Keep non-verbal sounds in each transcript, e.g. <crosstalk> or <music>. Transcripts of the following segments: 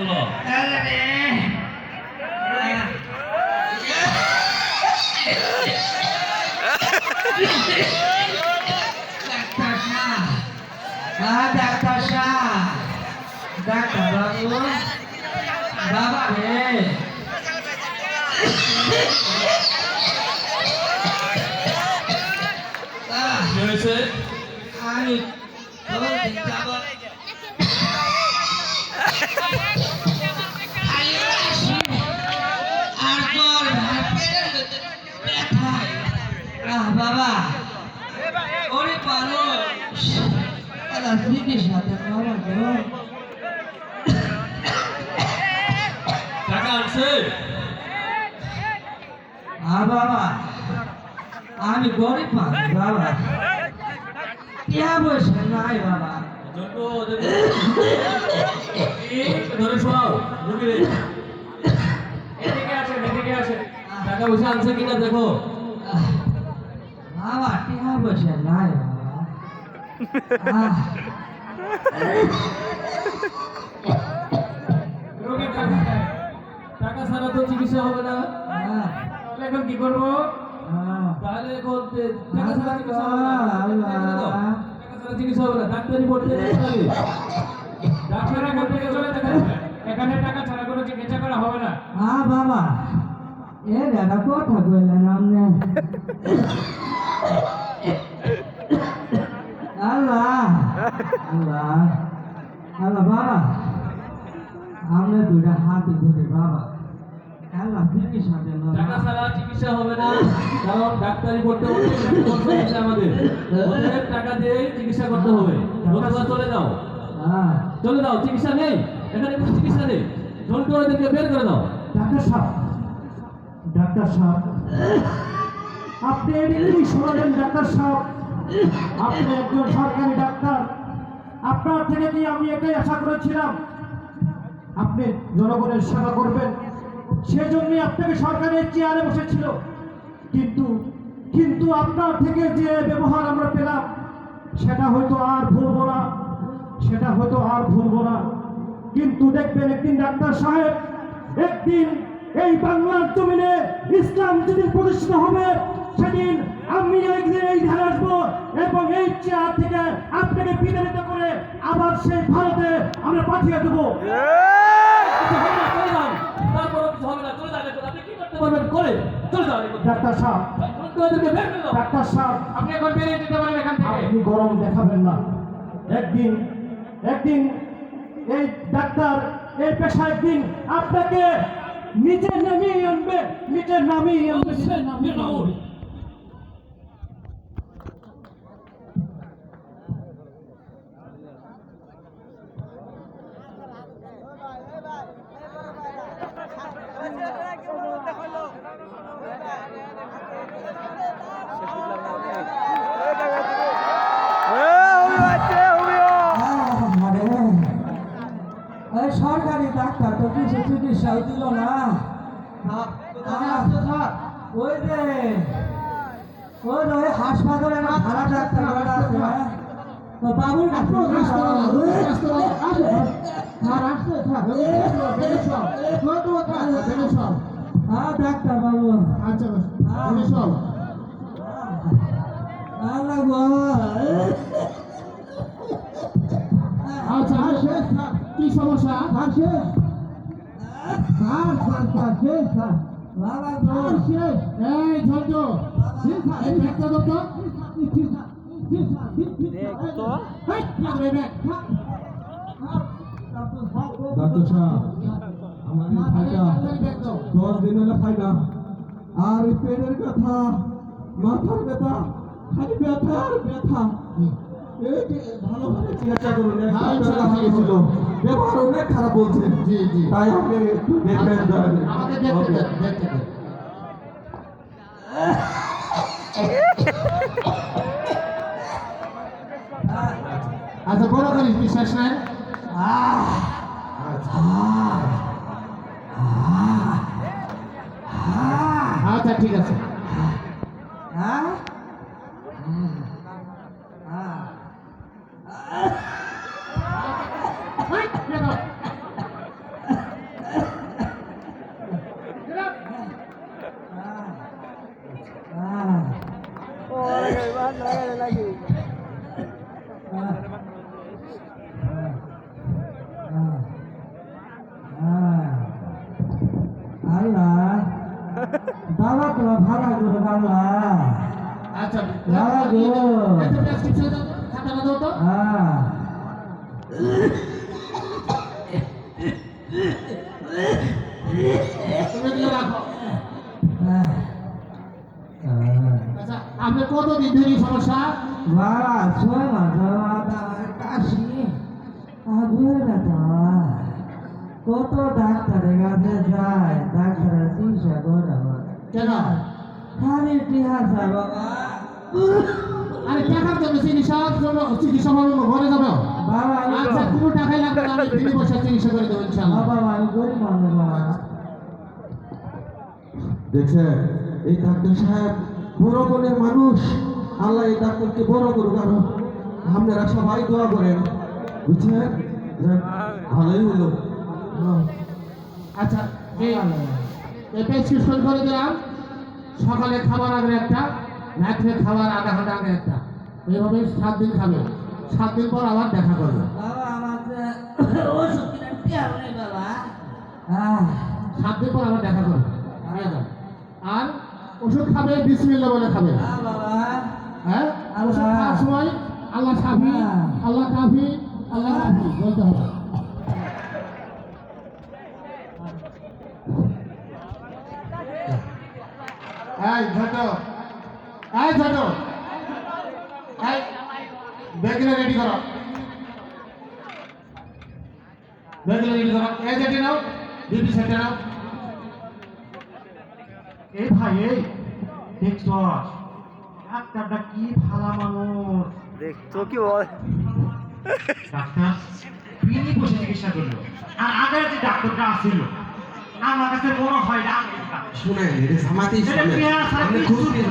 বলো ডাক্তার হ্যাঁ ডাক্তার বাবু বাবা রে আমি টাকা আনছে আ বাবা আমি গরিব মানুষ বাবা। টিয়া পয়সা নাই বাবা। ধরে শোনাও টাকা পয়সা আনছে কিনা দেখো। বাবা টিয়া পয়সা নাই বাবা। টাকা ছাড়া তো চিকিৎসা হবে না? তাহলে এখন কি করব? তাহলে এখন টাকা ছাড়া চিকিৎসা হবে না। টাকা দাও। টাকা ছাড়া চিকিৎসা হবে না। ডাক্তারি পড়তে ডাক্তার এখান থেকে চলে এখানে টাকা ছাড়া কোনো চিকিৎসা করা হবে না। আহ, বাবা। এ দাদা কথা বললেন আপনি আল্লাহ। আল্লাহ। আল্লাহ বাবা। আপনি দুটা হাত ধরে বাবা। টাকা ছাড়া চিকিৎসা হবে না। কারণ ডাক্তারি হচ্ছে আমাদের। টাকা দিয়ে চিকিৎসা করতে হবে। তোমরা চলে যাও। হ্যাঁ। চলে যাও চিকিৎসা নেই। এখানে কোনো চিকিৎসা নেই। বের করে দাও। ডাক্তার সাহেব। ডাক্তার সাহেব। আপনি শোনালেন ডাক্তার সাহেব? আপনি একজন সরকারি ডাক্তার। আপনার থেকে কি আমি এটাই আশা করেছিলাম? আপনি জনগণের সেবা করবেন। সেজন্যই আপনাকে সরকারের চেয়ারে বসেছিল। কিন্তু কিন্তু আপনার থেকে যে ব্যবহার আমরা পেলাম, সেটা হয়তো আর ভুলবো না। সেটা হয়তো আর ভুলবো না। কিন্তু দেখবেন একদিন ডাক্তার সাহেব, একদিন এই বাংলার জমিনে ইসলাম যেদিন প্রতিষ্ঠিত হবে, সেদিন আমি একদিন এই ধারে আসব এবং এই চেয়ার থেকে আপনাকে বিতাড়িত করে আবার সেই ভারতে আমরা পাঠিয়ে দেবো কিছু হবে না, চলে যান তারপর কিছু হবে না চলে যান এখন। আপনি কি করতে পারবেন করে চলে যান ডাক্তার সাহেব। ডাক্তার সাহেব। আপনি এখন বেরিয়ে যেতে পারেন এখান থেকে। আপনি গরম দেখাবেন না। একদিন একদিন এই ডাক্তার এই পেশা একদিন আপনাকে নিজে নামিয়ে আনবে নিচে নামিয়ে আনবে। নিচে নামিয়ে আনবে। ডাক্তার তো কিছু চিকিৎসাও দিল না ওই যে ওই ওই হাসপাতালে না ভাড়া ডাক্তার ভাড়া আছে হ্যাঁ? তো বাবুর কাছে হ্যাঁ ডাক্তার বাবু আল্লাহ গো আচ্ছা কি সমস্যা? আছে স্যার স্যার স্যার শেষ স্যার। এই এই। ডাক্তার সাহেব দশ দিন হলে খাই আর পেটের ব্যথা মাথার ব্যথা খালি ব্যথা আর ব্যথা। ভালোভাবে চিকিৎসা করুন এক হ্যাঁ, ছিল ব্যবহার অনেক খারাপ বলছে। জি, জি। তাই আপনি একটু দেখবেন দয়া করে। আমাকে দেখতে দেন, দেখতে দেন। আচ্ছা বড় করিস বিশ্বাস নেই? আচ্ছা ঠিক আছে হ্যাঁ হেই, বেরো। বাবা তো ভাড়া করে বাংলা। আচ্ছা বাবা গো হ্যাঁ আপনার কতদিন ধরে সমস্যা? ছয় মাস কাশি। কত ডাক্তারের কাছে যায়? ডাক্তারের চিকিৎসা করে কেন? খালি ইতিহাস বাবা আরে টাকার জন্য চিকিৎসার জন্য চিকিৎসা মামলা ঘরে যাবে? বাবা আমি আচ্ছা কোনো টাকাই লাগবে না আমি দিনে বসে চিকিৎসা করে দেবো ইনশাআল্লাহ। বাবা আমি গরিব মানুষ বাবা দেখছেন এই ডাক্তার সাহেব বড় মনের মানুষ। আল্লাহ এই ডাক্তারকে বড় করুক আরও আপনারা সবাই দোয়া করেন। বুঝছেন? ভালোই হলো। আচ্ছা এই এই প্রেসক্রিপশন করে দিলাম? সকালে খাবার আগে একটা রাত্রে খাবার আধা ঘণ্টা আগে একটা। এইভাবে সাত দিন খাবে। সাত দিন পর আবার দেখা করবে। হ্যাঁ সাত দিন পর আবার দেখা করবে। আর ওষুধ খাবে বিসমিল্লা বলে খাবে। হ্যাঁ বাবা। হ্যাঁ? ওষুধ আল্লাহ। খাওয়ার সময় আল্লাহ সাফি হ্যাঁ। আল্লাহ কাফি আল্লাহ কাফি বলতে হবে। এই ছোট এই ছোট এই রেডি করো। ব্যাগগুলো রেডি করো। এই যেটি নাও বিপি সেটে নাও। এই ভাই এই দেখছ? ডাক্তারটা কি ভালা মানুষ। দেখতো কি বল? ডাক্তার তিনি বসে চিকিৎসা করল। আর আগের যে ডাক্তারটা আসছিল আমার কাছে মনে হয় না। আগের এটা জামাতে এটা ইসলামে পেয়ারা ছাড়া আপনি খুঁজুন দিল।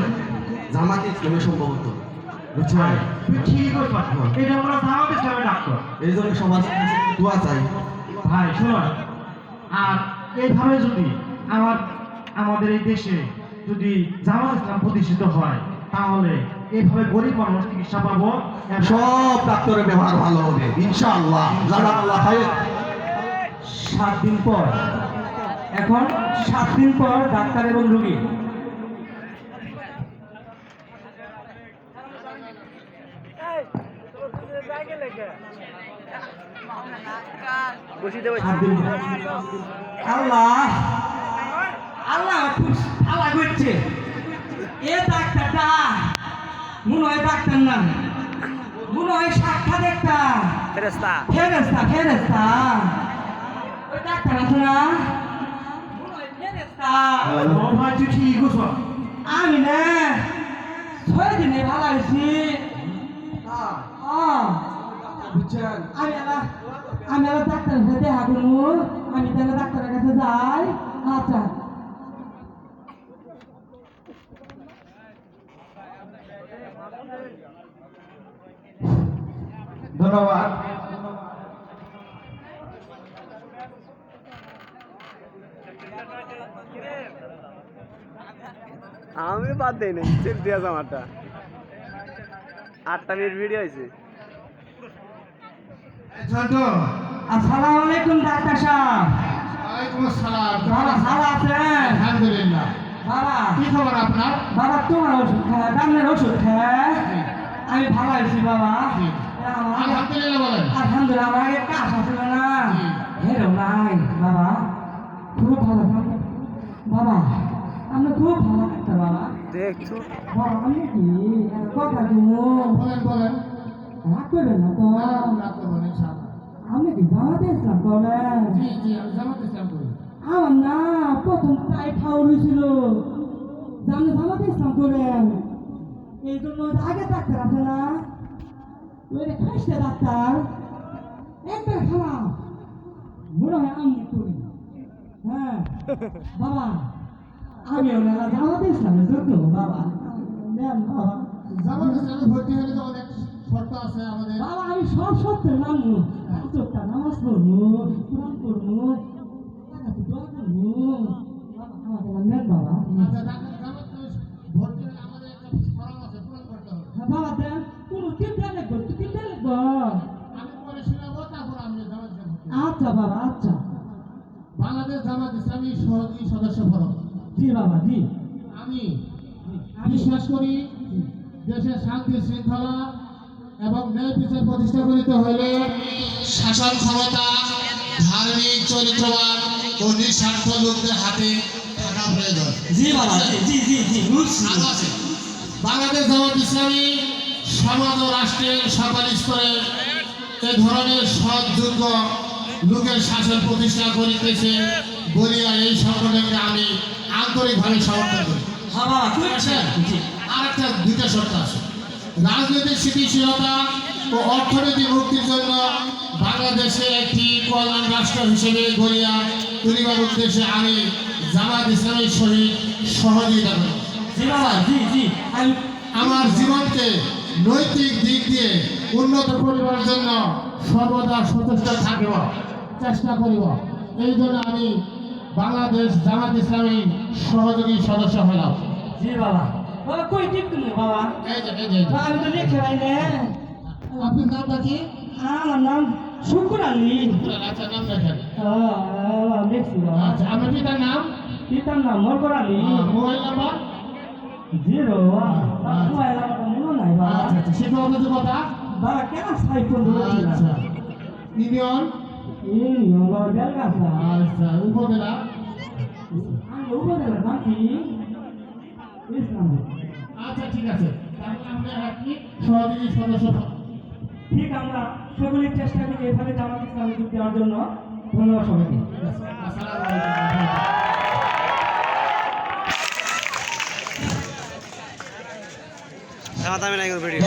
ইসলামে সম্ভবত। বুঝছেন? ভাই, ঠিক করছ এটা আমরা জামাত ইসলামের ডাক্তার এই জন্য দোয়া চাই। ভাই আর এইভাবে যদি আমার আমাদের এই দেশে যদি জামাত ইসলাম প্রতিষ্ঠিত হয় তাহলে এইভাবে গরিব মানুষ চিকিৎসা পাবো। সব ডাক্তারের ব্যবহার ভালো হবে ইনশাআল্লাহ। খাইর সাত দিন পর এখন সাত দিন পর ডাক্তার এবং রুগী। আল্লাহ আল্লাহ খুব আল্লাহ করছে। এ ডাক্তারটা মনে হয় ডাক্তার না। মনে হয় সাক্ষাৎ একটা ফেরেস্তা ফেরেস্তা ফেরেস্তা ওই ডাক্তার আছে না? ভাই তুই ঠিক করছ আমি না ছয় দিনে ভালো হয়েছি বুঝছেন আমি আবার আমি আবার ডাক্তারের সাথে দেখা করব আমি তাহলে ডাক্তারের কাছে যাই আচ্ছা ধন্যবাদ আমি বাদ দেই নাই চেক দিয়া জামাটা আটটা মিনিট ভিডিও হয়েছে। ছোট আসসালামু আলাইকুম ডাক্তার সাহেব। ওয়ালাইকুম আসসালাম। বাবা ভালো আছেন? আলহামদুলিল্লাহ। বাবা কি খবর আপনার? বাবা তোমার ওষুধ খায় দামের ওষুধ খায়? আমি ভালো আছি বাবা। আলহামদুলিল্লাহ বলেন। আলহামদুলিল্লাহ আমার আগে কাজ আছে না? হেরো নাই বাবা। খুব ভালো। বাবা আমি খুব ভালো থাকতে বাবা। দেখছ? বাবা আমি কি? কথা তুমি বলেন বলেন। রাগ করবেন না তো? রাত করবেন ইনশাআল্লাহ। আমি কি জামাতে ইসলাম করেন জি জি আমি জামাত ইসলাম করি। আমার না প্রথম প্রায় ঠাউর হয়েছিল। জানলে জামাতে ইসলাম করেন এই জন্য আগে ডাক্তার আছে না? ওই খাইছে ডাক্তার। একবার খারাপ মনে হয় আমি করি হ্যাঁ। <laughs> বাবা আমি ওনারা জামাতে ইসলামের যোগ্য বাবা দেন বাবা জামাত ইসলামে তো অনেক শর্ত আছে আমি সব সত্যের মানবো চোখটা নামাজ পড়ব কোরআন পড়ব দোয়া করব বাবা ইসলামে ভর্তি হলে আমাদের একটা ফর্ম আছে পূরণ করতে হবে বাবা দেন কোনো তিনটা লিখব তিনটা লিখব ইসলাম আচ্ছা বাবা আচ্ছা বাংলাদেশ জামাত ইসলামী সহযোগী সদস্য ফরম জি বাবা জি আমি। বিশ্বাস করি। দেশের শান্তি শৃঙ্খলা এবং ন্যায় বিচার প্রতিষ্ঠা করিতে হলে শাসন ক্ষমতা ধার্মিক চরিত্রবান ও নিঃস্বার্থ লোকদের হাতে থাকা প্রয়োজন। জি বাবা জি জি জি আছে। বাংলাদেশ জামাত ইসলামী সমাজ ও রাষ্ট্রের সকল স্তরে এ ধরনের সৎ যোগ্য লোকের শাসন প্রতিষ্ঠা করিতেছে বলিয়া এই সংগঠনকে আমি আন্তরিকভাবে সমর্থন করি? আর একটা দুইটা শর্ত আছে। রাজনৈতিক স্থিতিশীলতা ও অর্থনৈতিক মুক্তির জন্য বাংলাদেশে একটি কল্যাণ রাষ্ট্র হিসেবে গড়িয়া তুলিবার উদ্দেশ্যে আমি জামাত ইসলামের সহিত সহযোগিতা করি। আমার জীবনকে নৈতিক দিক দিয়ে উন্নত করিবার জন্য সর্বদা সচেষ্ট থাকিব চেষ্টা করিব। এই জন্য আমি বাংলাদেশ জামাত ইসলামী সহযোগী সদস্য হলাম জি বাবা। বাবা কই টিপ তুমি বাবা? এই যে এই যে। আমি তো লিখে রাই না আপনার নামটা কি? আমার নাম শুকুর আলী। আচ্ছা নাম লেখেন। লিখছি বাবা আচ্ছা আপনার পিতার নাম? পিতার নাম মরকর Ali. Mobile number? Zero mobile আমার মনে নাই বাবা। আচ্ছা আচ্ছা শিক্ষাগত যোগ্যতা বাবা কেন সাই ফোন আচ্ছা। ইউনিয়ন? এই বাবা বেলগাছা। আচ্ছা উপজেলা? আমি উপজেলার নাম কি ইসলাম আচ্ছা ঠিক আছে। তাহলে আপনি আপনি সহযোগী সদস্য ঠিক আমরা সকলের চেষ্টা করি এভাবে জামাত ইসলামে যোগ দেওয়ার জন্য। ধন্যবাদ সবাইকে। আসসালামু আলাইকুম। আমি নাই ভিডিও।